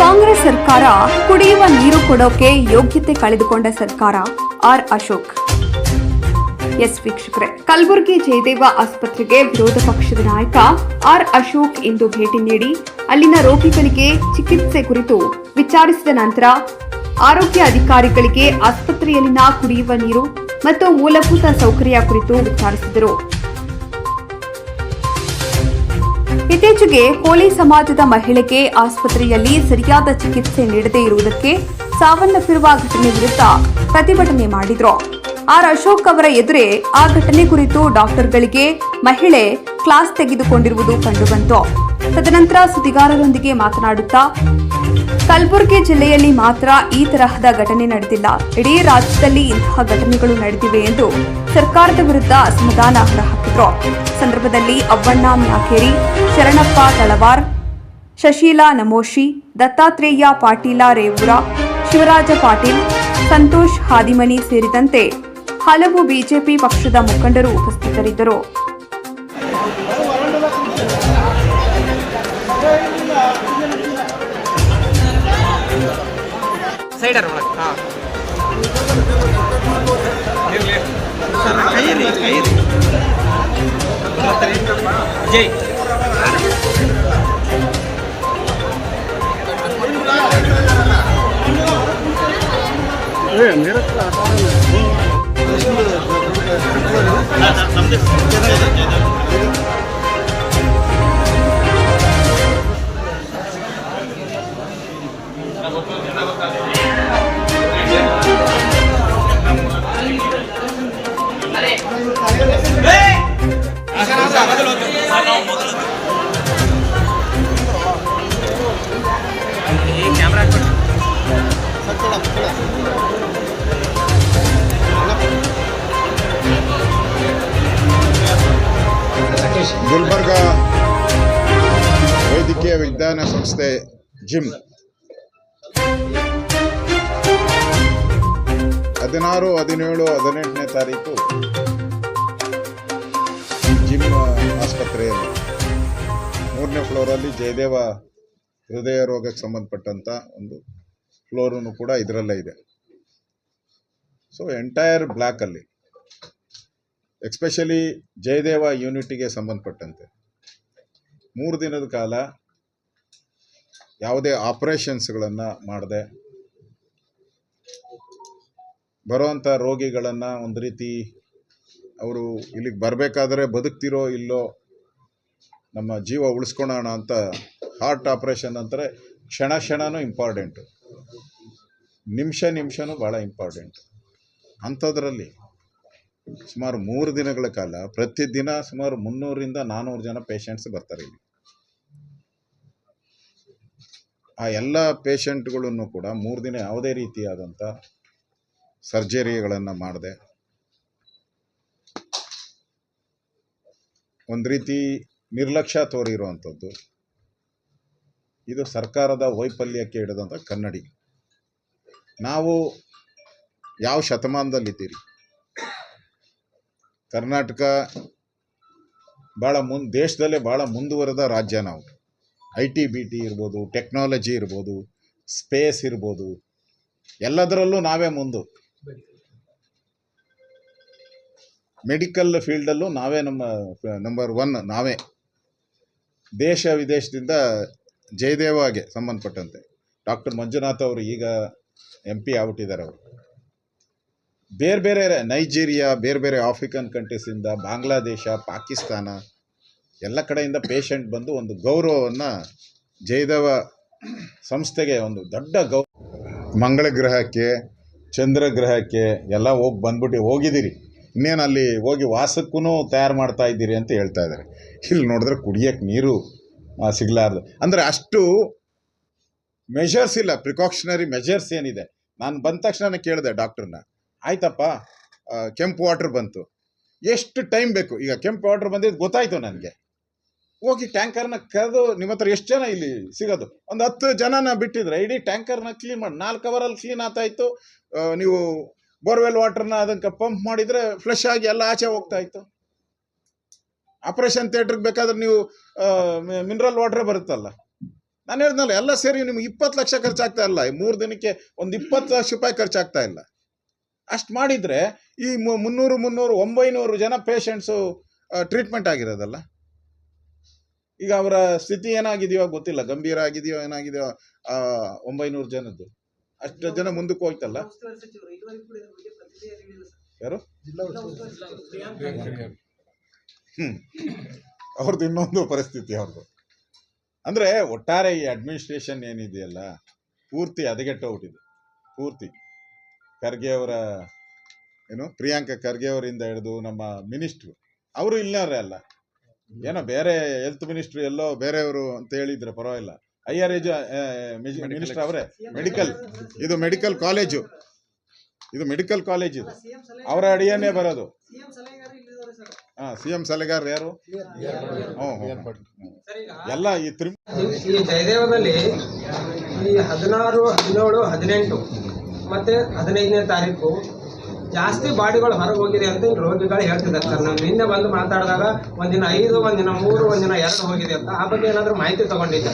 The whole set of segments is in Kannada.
ಕಾಂಗ್ರೆಸ್ ಸರ್ಕಾರ ಕುಡಿಯುವ ನೀರು ಕೊಡೋಕೆ ಯೋಗ್ಯತೆ ಕಳೆದುಕೊಂಡ ಸರ್ಕಾರ ಆರ್ ಅಶೋಕ್. ಎಸ್ ವೀಕ್ಷಕರೇ, ಕಲಬುರಗಿ ಜಯದೇವ ಆಸ್ಪತ್ರೆಗೆ ವಿರೋಧ ಪಕ್ಷದ ನಾಯಕ ಆರ್ ಅಶೋಕ್ ಇಂದು ಭೇಟಿ ನೀಡಿ ಅಲ್ಲಿನ ರೋಗಿಗಳಿಗೆ ಚಿಕಿತ್ಸೆ ಕುರಿತು ವಿಚಾರಿಸಿದ ನಂತರ ಆರೋಗ್ಯ ಅಧಿಕಾರಿಗಳಿಗೆ ಆಸ್ಪತ್ರೆಯಲ್ಲಿನ ಕುಡಿಯುವ ನೀರು ಮತ್ತು ಮೂಲಭೂತ ಸೌಕರ್ಯ ಕುರಿತು ವಿಚಾರಿಸಿದರು. ಇತ್ತೀಚೆಗೆ ಕೋಲಿ ಸಮಾಜದ ಮಹಿಳೆಗೆ ಆಸ್ಪತ್ರೆಯಲ್ಲಿ ಸರಿಯಾದ ಚಿಕಿತ್ಸೆ ನೀಡದೇ ಇರುವುದಕ್ಕೆ ಸಾವನ್ನಪ್ಪಿರುವ ಘಟನೆ ವಿರುದ್ಧ ಪ್ರತಿಭಟನೆ ಮಾಡಿದ್ರು. ಆರ್ ಅಶೋಕ್ ಅವರ ಎದುರೇ ಆ ಘಟನೆ ಕುರಿತು ಡಾಕ್ಟರ್ಗಳಿಗೆ ಮಹಿಳೆ ಕ್ಲಾಸ್ ತೆಗೆದುಕೊಂಡಿರುವುದು ಕಂಡುಬಂತು. ತದನಂತರ ಸುದ್ದಿಗಾರರೊಂದಿಗೆ ಮಾತನಾಡುತ್ತಾ ಕಲಬುರಗಿ ಜಿಲ್ಲೆಯಲ್ಲಿ ಮಾತ್ರ ಈ ತರಹದ ಘಟನೆ ನಡೆದಿಲ್ಲ. ಇಡೀ ರಾಜ್ಯದಲ್ಲಿ ಇಂತಹ ಘಟನೆಗಳು ನಡೆದಿವೆ ಎಂದು ಸರ್ಕಾರದ ವಿರುದ್ಧ ಅಸಮಾಧಾನ ಹೊರಹಾಕಿದ್ರು ಸಂದರ್ಭದಲ್ಲಿ ಅವ್ವಣ್ಣ ಮ್ಯಾಕೇರಿ, ಶರಣಪ್ಪ ತಳವಾರ್, ಶಶೀಲಾ ನಮೋಶಿ, ದತ್ತಾತ್ರೇಯ ಪಾಟೀಲ ರೇವೂರ, ಶಿವರಾಜ ಪಾಟೀಲ್, ಸಂತೋಷ್ ಹಾದಿಮನಿ ಸೇರಿದಂತೆ ಹಲವು ಬಿಜೆಪಿ ಪಕ್ಷದ ಮುಖಂಡರು ಉಪಸ್ಥಿತರಿದ್ದರು. ಸೈಡರ್ ಒಳಗೆ ಹಾಂ ಸರ್ ಕೈ ರೀ ಕೈ ರೀ ಜೈ ಈ ಗುಲ್ಬರ್ಗ ವೈದ್ಯಕೀಯ ವಿಜ್ಞಾನ ಸಂಸ್ಥೆ ಜಿಮ್. ಹದಿನಾರು ಹದಿನೇಳು ಹದಿನೆಂಟನೇ ತಾರೀಕು. ಜಿಮ್ ಆಸ್ಪತ್ರೆಯಲ್ಲಿ ಮೂರನೇ ಫ್ಲೋರಲ್ಲಿ ಜಯದೇವ ಹೃದಯ ರೋಗಕ್ಕೆ ಸಂಬಂಧಪಟ್ಟಂಥ ಒಂದು ಫ್ಲೋರನ್ನು ಕೂಡ ಇದರಲ್ಲೇ ಇದೆ. ಸೊ ಎಂಟೈರ್ ಬ್ಲ್ಯಾಕಲ್ಲಿ ಎಕ್ಸ್ಪೆಷಲಿ ಜಯದೇವ ಯೂನಿಟಿಗೆ ಸಂಬಂಧಪಟ್ಟಂತೆ, ಮೂರು ದಿನದ ಕಾಲ ಯಾವುದೇ ಆಪರೇಷನ್ಸ್ಗಳನ್ನು ಮಾಡದೆ ಬರುವಂಥ ರೋಗಿಗಳನ್ನು ಒಂದು ರೀತಿ ಅವರು ಇಲ್ಲಿಗೆ ಬರಬೇಕಾದ್ರೆ ಬದುಕ್ತಿರೋ ಇಲ್ಲೋ ನಮ್ಮ ಜೀವ ಉಳಿಸ್ಕೊಳೋಣ ಅಂತ ಹಾರ್ಟ್ ಆಪ್ರೇಷನ್ ಅಂತಾರೆ. ಕ್ಷಣ ಕ್ಷಣನೂ ಇಂಪಾರ್ಟೆಂಟು ನಿಮಿಷ ನಿಮಿಷನೂ ಭಾಳ ಇಂಪಾರ್ಟೆಂಟ್ ಅಂಥದ್ರಲ್ಲಿ ಸುಮಾರು ಮೂರು ದಿನಗಳ ಕಾಲ ಪ್ರತಿದಿನ ಸುಮಾರು ಮುನ್ನೂರಿಂದ ನಾನ್ನೂರು ಜನ ಪೇಷಂಟ್ಸ್ ಬರ್ತಾರೆ ಇಲ್ಲಿ. ಆ ಎಲ್ಲ ಪೇಷಂಟ್ಗಳನ್ನು ಕೂಡ ಮೂರು ದಿನ ಯಾವುದೇ ರೀತಿಯಾದಂಥ ಸರ್ಜರಿಗಳನ್ನು ಮಾಡದೆ. ಒಂದು ರೀತಿ ನಿರ್ಲಕ್ಷ್ಯ ತೋರಿರುವಂಥದ್ದು. ಇದು ಸರ್ಕಾರದ ವೈಫಲ್ಯಕ್ಕೆ ಹಿಡಿದಂಥ ಕನ್ನಡಿ. ನಾವು ಯಾವ ಶತಮಾನದಲ್ಲಿದ್ದೀರಿ? ಕರ್ನಾಟಕ ಭಾಳ ಮುನ್, ದೇಶದಲ್ಲೇ ಭಾಳ ಮುಂದುವರೆದ ರಾಜ್ಯ ನಾವು. ಐ ಟಿ, ಬಿ ಟಿ ಇರ್ಬೋದು, ಟೆಕ್ನಾಲಜಿ ಇರ್ಬೋದು, ಸ್ಪೇಸ್ ಇರ್ಬೋದು, ಎಲ್ಲದರಲ್ಲೂ ನಾವೇ ಮುಂದು. ಮೆಡಿಕಲ್ ಫೀಲ್ಡಲ್ಲೂ ನಾವೇ ನಮ್ಮ ನಂಬರ್ ಒನ್ ನಾವೇ. ದೇಶ ವಿದೇಶದಿಂದ ಜಯದೇವಾಗೆ ಸಂಬಂಧಪಟ್ಟಂತೆ. ಡಾಕ್ಟರ್ ಮಂಜುನಾಥ್ ಅವರು ಈಗ ಎಂ ಪಿ ಆಗ್ಬಿಟ್ಟಿದ್ದಾರೆ ಅವರು. ಬೇರೆ ಬೇರೆ ನೈಜೀರಿಯಾ, ಬೇರೆ ಬೇರೆ ಆಫ್ರಿಕನ್ ಕಂಟ್ರೀಸಿಂದ ಬಾಂಗ್ಲಾದೇಶ, ಪಾಕಿಸ್ತಾನ ಎಲ್ಲ ಕಡೆಯಿಂದ ಪೇಷಂಟ್ ಬಂದು ಒಂದು ಗೌರವವನ್ನು ಜಯದೇವ ಸಂಸ್ಥೆಗೆ ಒಂದು ದೊಡ್ಡ ಗೌರವ. ಮಂಗಳ ಗ್ರಹಕ್ಕೆ, ಚಂದ್ರ ಗ್ರಹಕ್ಕೆ ಎಲ್ಲ ಹೋಗಿ ಬಂದ್ಬಿಟ್ಟು ಹೋಗಿದ್ದೀರಿ. ಇನ್ನೇನು ಅಲ್ಲಿ ಹೋಗಿ ವಾಸಕ್ಕೂ ತಯಾರು ಮಾಡ್ತಾ ಇದ್ದೀರಿ ಅಂತ ಹೇಳ್ತಾ ಇದ್ದಾರೆ. ಇಲ್ಲಿ ನೋಡಿದ್ರೆ ಕುಡಿಯೋಕ್ಕೆ ನೀರು ಸಿಗಲಾರ್ದು. ಅಂದರೆ ಅಷ್ಟು ಮೆಷರ್ಸ್ ಇಲ್ಲ ಪ್ರಿಕಾಕ್ಷನರಿ ಮೆಷರ್ಸ್ ಏನಿದೆ. ನಾನು ಬಂದ ತಕ್ಷಣ ಕೇಳಿದೆ ಡಾಕ್ಟ್ರನ್ನ ಆಯ್ತಪ್ಪ ಕೆಂಪು ವಾಟ್ರ್ ಬಂತು. ಎಷ್ಟು ಟೈಮ್ ಬೇಕು? ಈಗ ಕೆಂಪು ವಾಟ್ರ್ ಬಂದಿದ್ದು ಗೊತ್ತಾಯ್ತು ನನಗೆ. ಹೋಗಿ ಟ್ಯಾಂಕರ್ನ ಕರೆದು ನಿಮ್ಮ ಹತ್ರ ಎಷ್ಟು ಜನ ಇಲ್ಲಿ ಸಿಗೋದು? ಒಂದು ಹತ್ತು ಜನನ ಬಿಟ್ಟಿದ್ರೆ ಇಡೀ ಟ್ಯಾಂಕರ್ನ ಕ್ಲೀನ್ ಮಾಡಿ ನಾಲ್ಕು ಅವರಲ್ಲಿ ಕ್ಲೀನ್ ಆಗ್ತಾಯಿತ್ತು ನೀವು ಬೋರ್ವೆಲ್ ವಾಟರ್ನ ಅದಕ್ಕೆ ಪಂಪ್ ಮಾಡಿದರೆ ಫ್ಲಶ್ ಆಗಿ ಎಲ್ಲ ಆಚೆ ಹೋಗ್ತಾ ಇತ್ತು. ಆಪರೇಷನ್ ಥಿಯೇಟ್ರಿಗೆ ಬೇಕಾದ್ರೆ ನೀವು ಮಿನರಲ್ ವಾಟ್ರೇ ಬರುತ್ತಲ್ಲ. ನಾನು ಹೇಳ್ದಲ್ಲ ಎಲ್ಲ ಸೇರಿ ನಿಮ್ಗೆ ಇಪ್ಪತ್ತು ಲಕ್ಷ ಖರ್ಚಾಗ್ತಾ ಇಲ್ಲ. ಈ ಮೂರು ದಿನಕ್ಕೆ ಒಂದು ಇಪ್ಪತ್ತು ಲಕ್ಷ ರೂಪಾಯಿ ಖರ್ಚಾಗ್ತಾ ಇಲ್ಲ. ಅಷ್ಟು ಮಾಡಿದರೆ ಈ ಮುನ್ನೂರು ಮುನ್ನೂರು, ಒಂಬೈನೂರು ಜನ ಪೇಷಂಟ್ಸು ಟ್ರೀಟ್ಮೆಂಟ್ ಆಗಿರೋದಲ್ಲ. ಈಗ ಅವರ ಸ್ಥಿತಿ ಏನಾಗಿದೆಯೋ ಗೊತ್ತಿಲ್ಲ. ಗಂಭೀರ ಆಗಿದೆಯೋ, ಏನಾಗಿದೆಯೋ ಒಂಬೈನೂರು ಜನದ್ದು. ಅಷ್ಟು ಜನ ಮುಂದಕ್ಕೆ ಹೋಯ್ತಲ್ಲ ಯಾರು? ಹ್ಮ್. ಅವ್ರದ್ದು ಇನ್ನೊಂದು ಪರಿಸ್ಥಿತಿ ಅವ್ರದ್ದು ಅಂದ್ರೆ ಒಟ್ಟಾರೆ ಈ ಅಡ್ಮಿನಿಸ್ಟ್ರೇಷನ್ ಏನಿದೆಯಲ್ಲ, ಪೂರ್ತಿ ಹದಗೆಟ್ಟೋಗ್ಬಿಟ್ಟಿದೆ ಪೂರ್ತಿ. ಖರ್ಗೆ ಅವರ, ಏನು, ಪ್ರಿಯಾಂಕ ಖರ್ಗೆ ಅವರಿಂದ ಹಿಡಿದು ನಮ್ಮ ಮಿನಿಸ್ಟ್ರು, ಅವರು ಇಲ್ಲವರೇ ಅಲ್ಲ. ಏನೋ ಬೇರೆ ಹೆಲ್ತ್ ಮಿನಿಸ್ಟ್ರು ಎಲ್ಲೋ ಬೇರೆಯವರು ಅಂತ ಹೇಳಿದ್ರೆ ಪರವಾಗಿಲ್ಲ. ಹೈಯರ್ ಎಜು ಮಿನಿಸ್ಟರ್ ಅವರೇ ಮೆಡಿಕಲ್ ಇದು ಮೆಡಿಕಲ್ ಕಾಲೇಜು. ಇದು ಮೆಡಿಕಲ್ ಕಾಲೇಜ್ ಇದು. ಅವರ ಅಡಿಯನ್ನೇ ಬರೋದು. ಹಾ ಸಿ ಎಂ ಸಲಗಾರ ಯಾರು ಹ್ಞೂ ಹ್ಞೂ ಎಲ್ಲ ಈ ತ್ರಿ ಈ ಜಯದೇವದಲ್ಲಿ ಈ ಹದಿನಾರು ಹದಿನೇಳು ಹದಿನೆಂಟು ಮತ್ತೆ ಹದಿನೈದನೇ ತಾರೀಕು ಜಾಸ್ತಿ ಬಾಡಿಗಳು ಹೊರಗೆ ಹೋಗಿದೆ ಅಂತ ರೋಗಿಗಳು ಹೇಳ್ತಿದ್ದಾರೆ ಸರ್. ನಾವು ನಿನ್ನೆ ಬಂದು ಮಾತಾಡಿದಾಗ ಒಂದಿನ ಐದು ಒಂದಿನ ಮೂರು ಒಂದಿನ ಎರಡು ಹೋಗಿದೆ ಅಂತ. ಆ ಬಗ್ಗೆ ಏನಾದರೂ ಮಾಹಿತಿ ತಗೊಂಡಿದ್ದೆ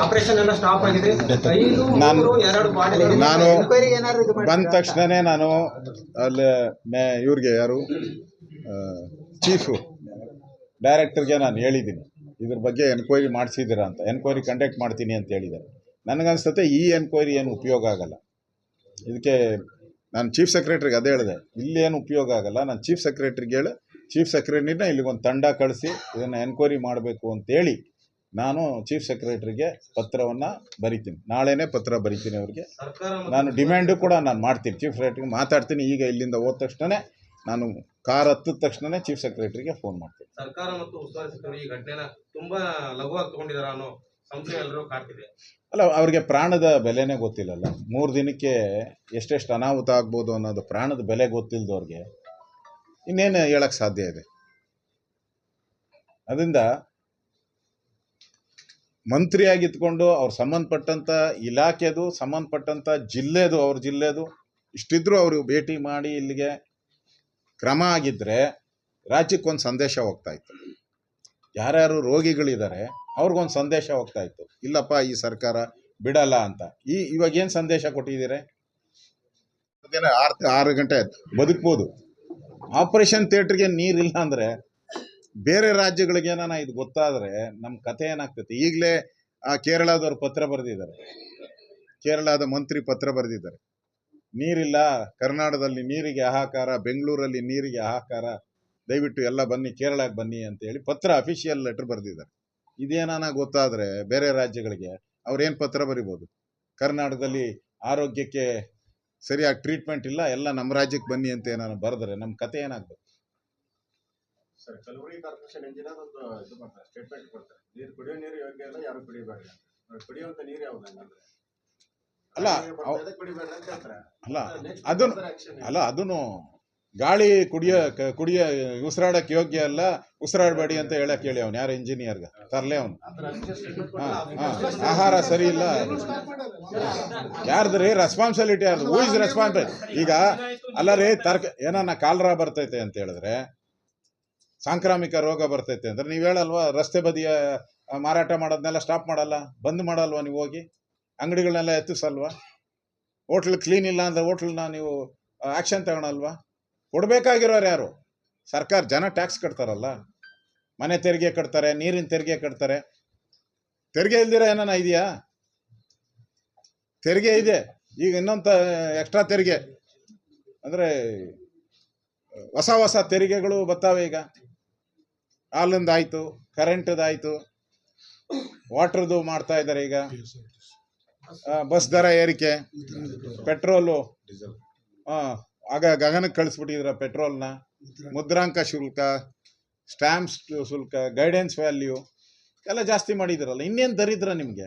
ಆಪರೇಷನ್ ಎಲ್ಲ ಸ್ಟಾಪ್ ಆಗಿದೆ. ಐದು ನಾನು- ಮೂರು ಎರಡು ಬಾಡಿಗಳು ನಾನು ಬಂದ ತಕ್ಷಣನೇ ನಾನು ಅಲ್ಲಿ ಮೇ ಇವ್ರಿಗೆ ಯಾರು ಚೀಫು ಡೈರೆಕ್ಟರ್ಗೆ ನಾನು ಹೇಳಿದ್ದೀನಿ. ಇದ್ರ ಬಗ್ಗೆ ಎನ್ಕ್ವೈರಿ ಮಾಡಿಸಿದ್ದೀರಾ ಅಂತ. ಎನ್ಕ್ವೈರಿ ಕಂಡಕ್ಟ್ ಮಾಡ್ತೀನಿ ಅಂತ ಹೇಳಿದ್ದಾರೆ. ನನಗನ್ಸುತ್ತೆ ಈ ಎನ್ಕ್ವೈರಿ ಏನು ಉಪಯೋಗ ಆಗಲ್ಲ. ಇದಕ್ಕೆ ನಾನು ಚೀಫ್ ಸೆಕ್ರೆಟ್ರಿಗೆ ಅದೇ ಹೇಳಿದೆ ಇಲ್ಲೇನು ಉಪಯೋಗ ಆಗಲ್ಲ. ನಾನು ಚೀಫ್ ಸೆಕ್ರೆಟ್ರಿಗೆ ಹೇಳಿ ಚೀಫ್ ಸೆಕ್ರೆಟರಿನ ಇಲ್ಲಿಗೊಂದು ತಂಡ ಕಳಿಸಿ ಇದನ್ನು ಎನ್ಕ್ವೈರಿ ಮಾಡಬೇಕು ಅಂತೇಳಿ ನಾನು ಚೀಫ್ ಸೆಕ್ರೆಟರಿಗೆ ಪತ್ರವನ್ನು ಬರಿತೀನಿ. ನಾಳೆನೇ ಪತ್ರ ಬರಿತೀನಿ ಅವ್ರಿಗೆ. ನಾನು ಡಿಮ್ಯಾಂಡು ಕೂಡ ನಾನು ಮಾಡ್ತೀನಿ. ಚೀಫ್ ಸೆಕ್ರೆಟ್ರಿಗೆ ಮಾತಾಡ್ತೀನಿ ಈಗ ಇಲ್ಲಿಂದ ಹೋದ ತಕ್ಷಣವೇ ನಾನು ಕಾರ್ ಹತ್ತಿದ ತಕ್ಷಣ ಚೀಫ್ ಸೆಕ್ರೆಟರಿಗೆ ಫೋನ್ ಮಾಡ್ತೀನಿ. ಸರ್ಕಾರ ಮತ್ತು ಉಸ್ತುವಾರಿ ಸಚಿವರು ಈ ಘಟನೆನ ತುಂಬಾ ಲಘುವಾಗಿ ತಗೊಂಡಿದ್ದಾರೆ ಅನ್ನೋ ಅಲ್ಲ, ಅವ್ರಿಗೆ ಪ್ರಾಣದ ಬೆಲೆನೇ ಗೊತ್ತಿಲ್ಲಲ್ಲ. ಮೂರು ದಿನಕ್ಕೆ ಎಷ್ಟೆಷ್ಟು ಅನಾಹುತ ಆಗ್ಬೋದು ಅನ್ನೋದು ಪ್ರಾಣದ ಬೆಲೆ ಗೊತ್ತಿಲ್ಲದವ್ರಿಗೆ ಇನ್ನೇನು ಹೇಳಕ್ ಸಾಧ್ಯ ಇದೆ? ಅದರಿಂದ ಮಂತ್ರಿಯಾಗಿತ್ಕೊಂಡು ಅವ್ರ ಸಂಬಂಧಪಟ್ಟಂಥ ಇಲಾಖೆದು ಸಂಬಂಧಪಟ್ಟಂಥ ಜಿಲ್ಲೆದು, ಅವ್ರ ಜಿಲ್ಲೆದು ಇಷ್ಟಿದ್ರು ಅವರು ಭೇಟಿ ಮಾಡಿ ಇಲ್ಲಿಗೆ ಕ್ರಮ ಆಗಿದ್ದರೆ ರಾಜ್ಯಕ್ಕೊಂದು ಸಂದೇಶ ಹೋಗ್ತಾ ಇತ್ತು. ಯಾರ್ಯಾರು ರೋಗಿಗಳಿದ್ದಾರೆ ಅವ್ರಿಗೊಂದು ಸಂದೇಶ ಹೋಗ್ತಾ ಇತ್ತು. ಇಲ್ಲಪ್ಪ ಈ ಸರ್ಕಾರ ಬಿಡಲ್ಲ ಅಂತ. ಈ ಇವಾಗ ಏನು ಸಂದೇಶ ಕೊಟ್ಟಿದ್ದೀರಿ? ಆರು ಆರು ಗಂಟೆ ಬದುಕ್ಬೋದು. ಆಪರೇಷನ್ ಥಿಯೇಟ್ರಿಗೆ ನೀರಿಲ್ಲ ಅಂದರೆ ಬೇರೆ ರಾಜ್ಯಗಳಿಗೆ ಏನಾನ ಇದು ಗೊತ್ತಾದರೆ ನಮ್ಮ ಕಥೆ ಏನಾಗ್ತೈತಿ? ಈಗಲೇ ಆ ಕೇರಳದವ್ರು ಪತ್ರ ಬರೆದಿದ್ದಾರೆ. ಕೇರಳದ ಮಂತ್ರಿ ಪತ್ರ ಬರೆದಿದ್ದಾರೆ. ನೀರಿಲ್ಲ ಕರ್ನಾಟಕದಲ್ಲಿ ನೀರಿಗೆ ಹಾಹಾಕಾರ ಬೆಂಗಳೂರಲ್ಲಿ ನೀರಿಗೆ ಹಾಹಾಕಾರ. ದಯವಿಟ್ಟು ಎಲ್ಲ ಬನ್ನಿ ಕೇರಳಕ್ಕೆ ಬನ್ನಿ ಅಂತೇಳಿ ಪತ್ರ ಅಫಿಷಿಯಲ್ ಲೆಟರ್ ಬರೆದಿದ್ದಾರೆ. ಇದೇನಾನ ಗೊತ್ತಾದ್ರೆ ಬೇರೆ ರಾಜ್ಯಗಳಿಗೆ ಅವ್ರೇನು ಪತ್ರ ಬರಿಬೋದು? ಕರ್ನಾಟಕದಲ್ಲಿ ಆರೋಗ್ಯಕ್ಕೆ ಸರಿಯಾಗಿ ಟ್ರೀಟ್ಮೆಂಟ್ ಇಲ್ಲ ಎಲ್ಲ ನಮ್ಮ ರಾಜ್ಯಕ್ಕೆ ಬನ್ನಿ ಅಂತ ಏನಾನ ಬರೆದ್ರೆ ನಮ್ಮ ಕತೆ ಏನಾಗ್ಬೇಕು? ಸರ್ ಕಲಬುರಗಿ ಕಾರ್ಪೊರೇಷನ್ ಇಂಜಿನಿಯರ್ ಒಂದು ಇದು ಮಾಡ್ತಾರೆ ಸ್ಟೇಟ್ಮೆಂಟ್ ಕೊಡ್ತಾರೆ. ನೀರು ಕುಡಿಯೋ ನೀರು ಯೋಗ್ಯ ಇಲ್ಲ ಯಾರು ಕುಡಿಬೇಡ್ರಿ ಅಂತ. ಕುಡಿಯುವಂತ ನೀರು ಯಾವ್ದು ಹಂಗಂದ್ರೆ? ಅಲ್ಲ, ಅಲ್ಲ ಅದನ್ನು? ಅಲ್ಲ ಅದನ್ನು ಗಾಳಿ ಕುಡಿಯ ಕುಡಿಯ, ಉಸಿರಾಡಕ್ಕೆ ಯೋಗ್ಯ ಅಲ್ಲ, ಉಸಿರಾಡಬೇಡಿ ಅಂತ ಹೇಳಕ್ ಹೇಳಿ ಅವ್ನು. ಯಾರು ಇಂಜಿನಿಯರ್ಗ ತರಲೆ ಅವನು. ಆಹಾರ ಸರಿ ಇಲ್ಲ. ಯಾರ್ದ್ರಿ ರೆಸ್ಪಾನ್ಸಿಬಿಲಿಟಿ ಯಾರ್ದು? ಹೂ ಇಸ್ ರೆಸ್ಪಾನ್ಸಿಬಿಲಿಟಿ ಈಗ ಅಲ್ಲ ರೀ, ತರ್ಕ ಏನಾನ ಕಾಲ್ರಾ ಬರ್ತೈತೆ ಅಂತ ಹೇಳಿದ್ರೆ, ಸಾಂಕ್ರಾಮಿಕ ರೋಗ ಬರ್ತೈತೆ ಅಂದ್ರೆ ನೀವು ಹೇಳಲ್ವಾ, ರಸ್ತೆ ಬದಿಯ ಮಾರಾಟ ಮಾಡೋದನ್ನೆಲ್ಲ ಸ್ಟಾಪ್ ಮಾಡಲ್ಲ? ಬಂದ್ ಮಾಡಲ್ವಾ ನೀವು ಹೋಗಿ? ಅಂಗಡಿಗಳನ್ನೆಲ್ಲ ಎತ್ತಿಸಲ್ವಾ? ಹೋಟ್ಲ್ ಕ್ಲೀನ್ ಇಲ್ಲ ಅಂದ್ರೆ ಹೋಟ್ಲನ್ನ ನೀವು ಆಕ್ಷನ್ ತಗೊಳಲ್ವಾ? ಕೊಡ್ಬೇಕಾಗಿರೋರು ಯಾರು? ಸರ್ಕಾರ ಜನ ಟ್ಯಾಕ್ಸ್ ಕಟ್ತಾರಲ್ಲ. ಮನೆ ತೆರಿಗೆ ಕಟ್ತಾರೆ ನೀರಿನ ತೆರಿಗೆ ಕಟ್ತಾರೆ. ತೆರಿಗೆ ಇಲ್ದಿರೋ ಏನಾನ ಇದೆಯಾ? ತೆರಿಗೆ ಇದೆ. ಈಗ ಇನ್ನೊಂದು ಎಕ್ಸ್ಟ್ರಾ ತೆರಿಗೆ. ಅಂದರೆ ಹೊಸ ಹೊಸ ತೆರಿಗೆಗಳು ಬರ್ತಾವೆ ಈಗ. ಹಾಲಿಂದಾಯಿತು ಕರೆಂಟ್ದಾಯ್ತು ವಾಟ್ರದ್ದು ಮಾಡ್ತಾ ಇದ್ದಾರೆ ಈಗ. ಬಸ್ ದರ ಏರಿಕೆ ಪೆಟ್ರೋಲು ಹಾಂ ಆಗ ಗಗನಕ್ಕೆ ಕಳಿಸ್ಬಿಟ್ಟಿದ್ರ ಪೆಟ್ರೋಲ್ನ? ಮುದ್ರಾಂಕ. ಶುಲ್ಕ ಸ್ಟ್ಯಾಂಪ್ಸ್ ಶುಲ್ಕ ಗೈಡೆನ್ಸ್ ವ್ಯಾಲ್ಯೂ ಎಲ್ಲ ಜಾಸ್ತಿ ಮಾಡಿದ್ರಲ್ಲ ಇನ್ನೇನು ದರಿದ್ರ ನಿಮಗೆ?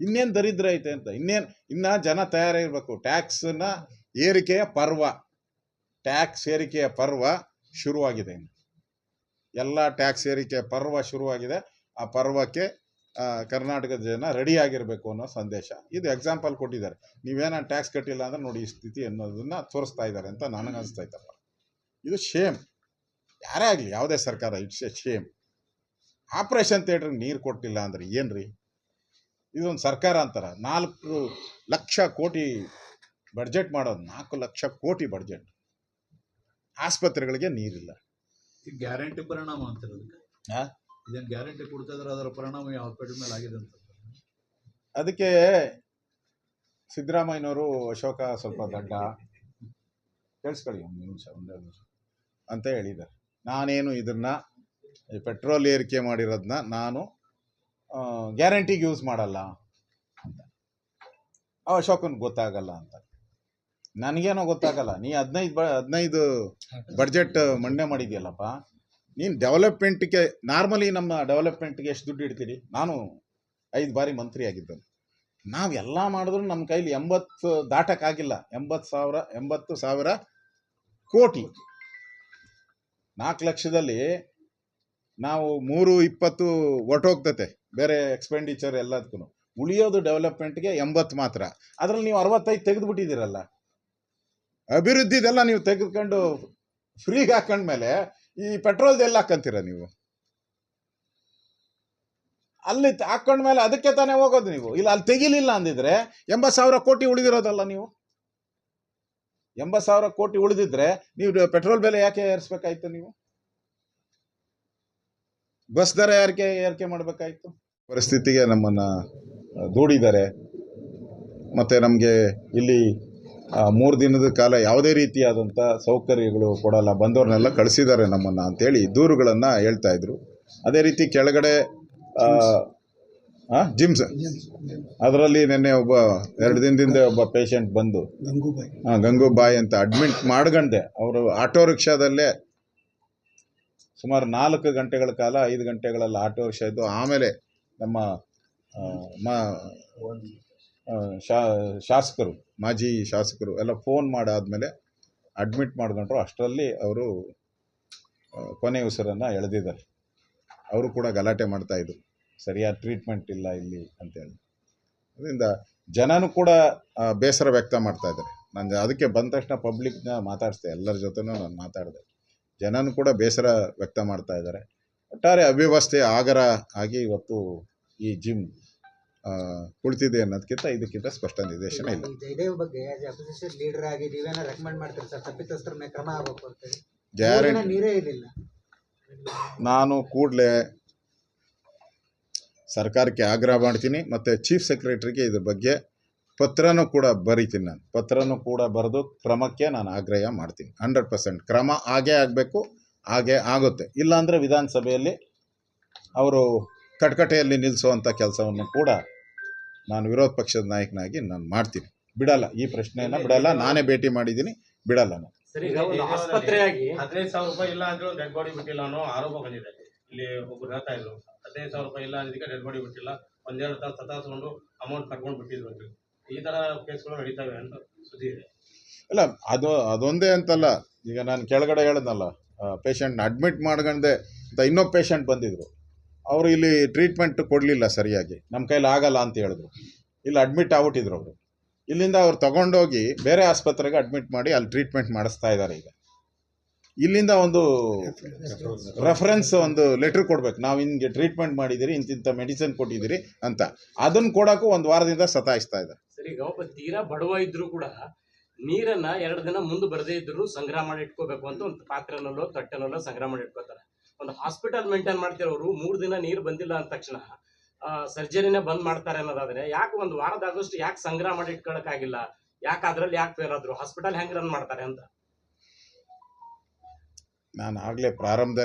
ಇನ್ನೇನು ದರಿದ್ರ ಐತೆ ಅಂತ ಇನ್ನೇನು ಇನ್ನ ಜನ ತಯಾರಿರಬೇಕು ಟ್ಯಾಕ್ಸ್ನ ಏರಿಕೆಯ ಪರ್ವ ಟ್ಯಾಕ್ಸ್ ಏರಿಕೆಯ ಪರ್ವ ಶುರುವಾಗಿದೆ ಇನ್ನು. ಎಲ್ಲ ಟ್ಯಾಕ್ಸ್ ಏರಿಕೆಯ ಪರ್ವ ಶುರುವಾಗಿದೆ ಆ ಪರ್ವಕ್ಕೆ ಕರ್ನಾಟಕದ ಜನ ರೆಡಿ ಆಗಿರಬೇಕು ಅನ್ನೋ ಸಂದೇಶ. ಇದು ಎಕ್ಸಾಂಪಲ್ ಕೊಟ್ಟಿದ್ದಾರೆ. ನೀವೇನ ಟ್ಯಾಕ್ಸ್ ಕಟ್ಟಿಲ್ಲ ಅಂದ್ರೆ ನೋಡಿ ಈ ಸ್ಥಿತಿ ಅನ್ನೋದನ್ನ ತೋರಿಸ್ತಾ ಇದ್ದಾರೆ ಅಂತ ನನಗೆ ಅನಿಸ್ತೈತಪ್ಪ ಇದು ಶೇಮ್ ಯಾರೇ ಆಗಲಿ ಯಾವುದೇ ಸರ್ಕಾರ ಇಟ್ಸ್ ಎ ಶೇಮ್ ಆಪ್ರೇಷನ್ ಥಿಯೇಟ್ರಿಗೆ ನೀರು ಕೊಟ್ಟಿಲ್ಲ ಅಂದ್ರೆ ಏನ್ರಿ? ಇದೊಂದು ಸರ್ಕಾರ ಅಂತಾರ. ನಾಲ್ಕು ಲಕ್ಷ ಕೋಟಿ ಬಡ್ಜೆಟ್ ಮಾಡೋದು ನಾಲ್ಕು ಲಕ್ಷ ಕೋಟಿ ಬಡ್ಜೆಟ್ ಆಸ್ಪತ್ರೆಗಳಿಗೆ ನೀರಿಲ್ಲ. ಗ್ಯಾರಂಟಿ ಪರಿಣಾಮ ಹಾ? ಇದೇನು ಗ್ಯಾರಂಟಿ ಕೊಡ್ತಾ ಅದರ ಪರಿಣಾಮ ಯಾವ ಪೇಟೆ ಮೇಲೆ ಆಗಿದೆ ಅಂತ. ಅದಕ್ಕೆ ಸಿದ್ದರಾಮಯ್ಯನವರು ಅಶೋಕ ಸ್ವಲ್ಪ ದಡ್ಡ. ಕೇಳಿಸ್ಕೊಳ್ಳಿ ಒಂದು ನಿಮಿಷ ಒಂದೇ ನಿಮಿಷ ಅಂತ ಹೇಳಿದ್ದಾರೆ. ನಾನೇನು ಇದನ್ನ ಈ ಪೆಟ್ರೋಲ್ ಏರಿಕೆ ಮಾಡಿರೋದನ್ನ ನಾನು ಗ್ಯಾರಂಟಿಗೆ ಯೂಸ್ ಮಾಡಲ್ಲ ಅಂತ. ಅಶೋಕನ ಅಶೋಕನ್ ಗೊತ್ತಾಗಲ್ಲ ಅಂತ. ನನಗೇನೋ ಗೊತ್ತಾಗಲ್ಲ. ನೀ ಹದಿನೈದು ಬ ಹದಿನೈದು ಬಡ್ಜೆಟ್ ಮಂಡನೆ ಮಾಡಿದ್ಯಲ್ಲಪ್ಪ. ನೀನು ಡೆವಲಪ್ಮೆಂಟ್ಗೆ ನಾರ್ಮಲಿ ನಮ್ಮ ಡೆವಲಪ್ಮೆಂಟ್ಗೆ ಎಷ್ಟು ದುಡ್ಡು ಇಡ್ತೀರಿ? ನಾನು ಐದು ಬಾರಿ ಮಂತ್ರಿ ನಾವು ಎಲ್ಲ ಮಾಡಿದ್ರು ನಮ್ಮ ಕೈಲಿ ಎಂಬತ್ತು ದಾಟಕ್ಕಾಗಿಲ್ಲ. ಎಂಬತ್ತು ಸಾವಿರ ಎಂಬತ್ತು ಸಾವಿರ ಕೋಟಿ. ನಾಲ್ಕು ಲಕ್ಷದಲ್ಲಿ ನಾವು ಮೂರು, ಇಪ್ಪತ್ತು ಹೊರ್ಟೋಗ್ತತೆ ಬೇರೆ ಎಕ್ಸ್ಪೆಂಡಿಚರ್ ಎಲ್ಲದಕ್ಕೂ ಉಳಿಯೋದು ಡೆವಲಪ್ಮೆಂಟ್ಗೆ ಎಂಬತ್ತು ಮಾತ್ರ. ಅದರಲ್ಲಿ ನೀವು ಅರವತ್ತೈದು ತೆಗೆದುಬಿಟ್ಟಿದ್ದೀರಲ್ಲ. ಅಭಿವೃದ್ಧಿದೆಲ್ಲ ನೀವು ತೆಗೆದುಕೊಂಡು ಫ್ರೀಗೆ ಹಾಕೊಂಡ್ಮೇಲೆ ಈ ಪೆಟ್ರೋಲ್ದೆಲ್ಲ ಹಾಕಂತೀರ ನೀವು? ಅಲ್ಲಿ ಹಾಕೊಂಡ ಹಾಕೊಂಡ್ಮೇಲೆ ಅದಕ್ಕೆ ತಾನೇ ಹೋಗೋದು ನೀವು. ಇಲ್ಲ, ಅಲ್ಲಿ ತೆಗಿಲಿಲ್ಲ ಅಂದಿದ್ರೆ ಎಂಬತ್ತು ಸಾವಿರ ಕೋಟಿ ಉಳಿದಿರೋದಲ್ಲ ನೀವು? ಎಂಬತ್ತು ಸಾವಿರ ಕೋಟಿ ಉಳಿದಿದ್ರೆ ನೀವು ಪೆಟ್ರೋಲ್ ಬೆಲೆ ಯಾಕೆ ಏರಿಸ್ಬೇಕಾಯ್ತು ನೀವು? ಬಸ್ ದರ ಯಾರಿಕೆ ಏರಿಕೆ ಮಾಡಬೇಕಾಯ್ತು? ಪರಿಸ್ಥಿತಿಗೆ ನಮ್ಮನ್ನ ದೂಡಿದ್ದಾರೆ. ಮತ್ತೆ ನಮಗೆ ಇಲ್ಲಿ ಮೂರು ದಿನದ ಕಾಲ ಯಾವುದೇ ರೀತಿಯಾದಂಥ ಸೌಕರ್ಯಗಳು ಕೊಡಲ್ಲ. ಬಂದವ್ರನ್ನೆಲ್ಲ ಕಳಿಸಿದ್ದಾರೆ ನಮ್ಮನ್ನು ಅಂಥೇಳಿ ದೂರುಗಳನ್ನು ಹೇಳ್ತಾ ಇದ್ರು. ಅದೇ ರೀತಿ ಕೆಳಗಡೆ ಹಾಂ ಜಿಮ್ಸ್ ಅದರಲ್ಲಿ ನಿನ್ನೆ ಒಬ್ಬ ಎರಡು ದಿನದಿಂದ ಒಬ್ಬ ಪೇಷಂಟ್ ಬಂದು ಹಾಂ ಗಂಗೂಬಾಯಿ ಅಂತ ಅಡ್ಮಿಟ್ ಮಾಡ್ಕೊಂಡೆ ಅವರು ಆಟೋ ರಿಕ್ಷಾದಲ್ಲೇ ಸುಮಾರು ನಾಲ್ಕು ಗಂಟೆಗಳ ಕಾಲ ಐದು ಗಂಟೆಗಳಲ್ಲಿ ಆಟೋ ರಿಕ್ಷಾ ಇದ್ದು ಆಮೇಲೆ ನಮ್ಮ ಶಾ, ಶಾಸಕರು, ಮಾಜಿ ಶಾಸಕರು ಎಲ್ಲ ಫೋನ್ ಮಾಡಾದ್ಮೇಲೆ ಅಡ್ಮಿಟ್ ಮಾಡಿಕೊಂಡ್ರು. ಅಷ್ಟರಲ್ಲಿ ಅವರು ಕೊನೆ ಉಸಿರನ್ನು ಎಳೆದಿದ್ದಾರೆ. ಅವರು ಕೂಡ ಗಲಾಟೆ ಮಾಡ್ತಾಯಿದ್ರು ಸರಿಯಾದ ಟ್ರೀಟ್ಮೆಂಟ್ ಇಲ್ಲ ಇಲ್ಲಿ ಅಂತೇಳಿ. ಅದರಿಂದ ಜನನೂ ಕೂಡ ಬೇಸರ ವ್ಯಕ್ತ ಮಾಡ್ತಾಯಿದ್ದಾರೆ ನಾನು ಅದಕ್ಕೆ ಬಂದ ತಕ್ಷಣ ಪಬ್ಲಿಕ್ನ ಮಾತಾಡಿಸ್ದೆ. ಎಲ್ಲರ ಜೊತೆನೂ ನಾನು ಮಾತಾಡಿದೆ. ಜನನೂ ಕೂಡ ಬೇಸರ ವ್ಯಕ್ತ ಮಾಡ್ತಾ ಇದ್ದಾರೆ. ಒಟ್ಟಾರೆ ಅವ್ಯವಸ್ಥೆ ಆಗರ ಆಗಿ ಇವತ್ತು ಈ ಜಿಮ್ ಕುಳಿತಿದೆ ಅನ್ನೋದಕ್ಕಿಂತ ಇದಕ್ಕಿಂತ ಸ್ಪಷ್ಟ ನಿರ್ದೇಶನ ಇಲ್ಲ. ಈ ಜಯದೇವ್ ಬಗ್ಗೆ ಆಸ್ ಅಪೋಸಿಷನ್ ಲೀಡರ್ ಆಗಿ ನೀವೇನ ರೆಕಮೆಂಡ್ ಮಾಡ್ತೀರಿ ಸರ್? ತಪ್ಪಿತಸ್ಥರ ಮೇಲೆ ಕ್ರಮ ಆಗಬೇಕು ಅಂತೇಳಿ ಮೂರ್ ಗ್ಯಾರಂಟಿ ನೀರೇ ಇರಲಿಲ್ಲ. ನಾನು ಕೂಡಲೇ ಸರ್ಕಾರಕ್ಕೆ ಆಗ್ರಹ ಮಾಡ್ತೀನಿ ಮತ್ತು ಚೀಫ್ ಸೆಕ್ರೆಟರಿಗೆ ಇದ್ರ ಬಗ್ಗೆ ಪತ್ರನೂ ಕೂಡ ಬರೀತೀನಿ ನಾನು. ಪತ್ರನೂ ಕೂಡ ಬರೆದು ಕ್ರಮಕ್ಕೆ ನಾನು ಆಗ್ರಹ ಮಾಡ್ತೀನಿ. ಹಂಡ್ರೆಡ್ ಪರ್ಸೆಂಟ್ ಕ್ರಮ ಆಗೇ ಆಗಬೇಕು ಹಾಗೆ ಆಗುತ್ತೆ. ಇಲ್ಲಾಂದರೆ ವಿಧಾನಸಭೆಯಲ್ಲಿ ಅವರು ಕಟ್ಕಟೆಯಲ್ಲಿ ನಿಲ್ಲಿಸುವಂಥ ಕೆಲಸವನ್ನು ಕೂಡ ನಾನು ವಿರೋಧ ಪಕ್ಷದ ನಾಯಕನಾಗಿ ನಾನು ಮಾಡ್ತೀನಿ. ಬಿಡಲ್ಲ ಈ ಪ್ರಶ್ನೆಯನ್ನ ಬಿಡಲ್ಲ ನಾನೇ ಭೇಟಿ ಮಾಡಿದ್ದೀನಿ ಬಿಡಲ್ಲ ನಾನು. ಸರಿ ಈಗ ಒಂದು ಆಸ್ಪತ್ರೆಯಾಗಿ ಹದಿನೈದು ಸಾವಿರ ರೂಪಾಯಿ ಇಲ್ಲ ಅಂದ್ರೆ ಡೆಡ್ ಬಾಡಿ ಬಿಟ್ಟಿಲ್ಲ ಅನ್ನೋ ಆರೋಪ ಬಂದಿದೆ. ಇಲ್ಲಿ ಒಬ್ರು ಹೇಳ್ತಾ ಇದ್ರು ಹದಿನೈದು ಸಾವಿರ ರೂಪಾಯಿ ಇಲ್ಲ ಅದಕ್ಕೆ ಡೆಡ್ ಬಾಡಿ ಬಿಟ್ಟಿಲ್ಲ ಒಂದೆರಡು ತಾಸು ಸತಾಸ್ಕೊಂಡು ಅಮೌಂಟ್ ಕಟ್ಕೊಂಡು ಬಿಟ್ಟಿದ್ರು ಅಂತ ಈ ತರ ಕೇಸ್ಗಳು ನಡೀತವೆ ಅಂತ ಸುದ್ದಿ ಇದೆ. ಇಲ್ಲ ಅದು ಅದೊಂದೇ ಅಂತಲ್ಲ ಈಗ ನಾನು ಕೆಳಗಡೆ ಹೇಳಿದ್ನಲ್ಲ ಪೇಷಂಟ್ನ ಅಡ್ಮಿಟ್ ಮಾಡ್ಕೊಂಡೆ ಅಂತ ಇನ್ನೊಬ್ಬ ಪೇಷಂಟ್ ಬಂದಿದ್ರು. ಅವರು ಇಲ್ಲಿ ಟ್ರೀಟ್ಮೆಂಟ್ ಕೊಡಲಿಲ್ಲ ಸರಿಯಾಗಿ. ನಮ್ಮ ಕೈಲಿ ಆಗಲ್ಲ ಅಂತ ಹೇಳಿದ್ರು. ಇಲ್ಲಿ ಅಡ್ಮಿಟ್ ಆಗ್ಬಿಟ್ಟಿದ್ರು ಅವರು. ಇಲ್ಲಿಂದ ಅವ್ರು ತಗೊಂಡೋಗಿ ಬೇರೆ ಆಸ್ಪತ್ರೆಗೆ ಅಡ್ಮಿಟ್ ಮಾಡಿ ಅಲ್ಲಿ ಟ್ರೀಟ್ಮೆಂಟ್ ಮಾಡಿಸ್ತಾ ಇದ್ದಾರೆ ಈಗ. ಇಲ್ಲಿಂದ ಒಂದು ರೆಫರೆನ್ಸ್ ಒಂದು ಲೆಟ್ರ್ ಕೊಡ್ಬೇಕು. ನಾವು ಹಿಂಗೆ ಟ್ರೀಟ್ಮೆಂಟ್ ಮಾಡಿದ್ದೀರಿ ಇಂತಿಂಥ ಮೆಡಿಸಿನ್ ಕೊಟ್ಟಿದ್ದೀರಿ ಅಂತ. ಅದನ್ನು ಕೊಡೋಕ್ಕೂ ಒಂದು ವಾರದಿಂದ ಸತಾಯಿಸ್ತಾ ಇದ್ದಾರೆ ಸರಿ ಒಬ್ಬ ತೀರಾ ಬಡವ ಇದ್ರು ಕೂಡ ನೀರನ್ನ ಎರಡು ದಿನ ಮುಂದೆ ಬರದೇ ಇದ್ರು ಸಂಗ್ರಹ ಮಾಡಿ ಇಟ್ಕೋಬೇಕು ಅಂತ ಒಂದು ಪಾತ್ರನಲ್ಲೋ, ತಟ್ಟೆನಲ್ಲೋ ಸಂಗ್ರಹ ಮಾಡಿ ಇಟ್ಕೋತಾರೆ. ಒಂದು ಹಾಸ್ಪಿಟಲ್ ಮೇಂಟೈನ್ ಮಾಡ್ತಿರೋರು ಮೂರ್ ದಿನ ನೀರು ಬಂದಿಲ್ಲ ಅಂದ ತಕ್ಷಣ ಸರ್ಜರಿನೇ ಬಂದ್ ಮಾಡ್ತಾರೆ ಅನ್ನೋದಾದ್ರೆ ಯಾಕೆ ಒಂದು ವಾರದಾಗಷ್ಟು ಯಾಕೆ ಸಂಗ್ರಹ ಮಾಡಿ ಇಟ್ಕೊಳಕ್ ಆಗಿಲ್ಲ? ಯಾಕೆ ಅದ್ರಲ್ಲಿ ಯಾಕೆ ಫೇಲ್ ಆದ್ರು? ಹಾಸ್ಪಿಟಲ್ ಹೆಂಗ್ ರನ್ ಮಾಡ್ತಾರೆ ಅಂತ? ನಾನು ಆಗ್ಲೇ ಪ್ರಾರಂಭದಲ್ಲಿ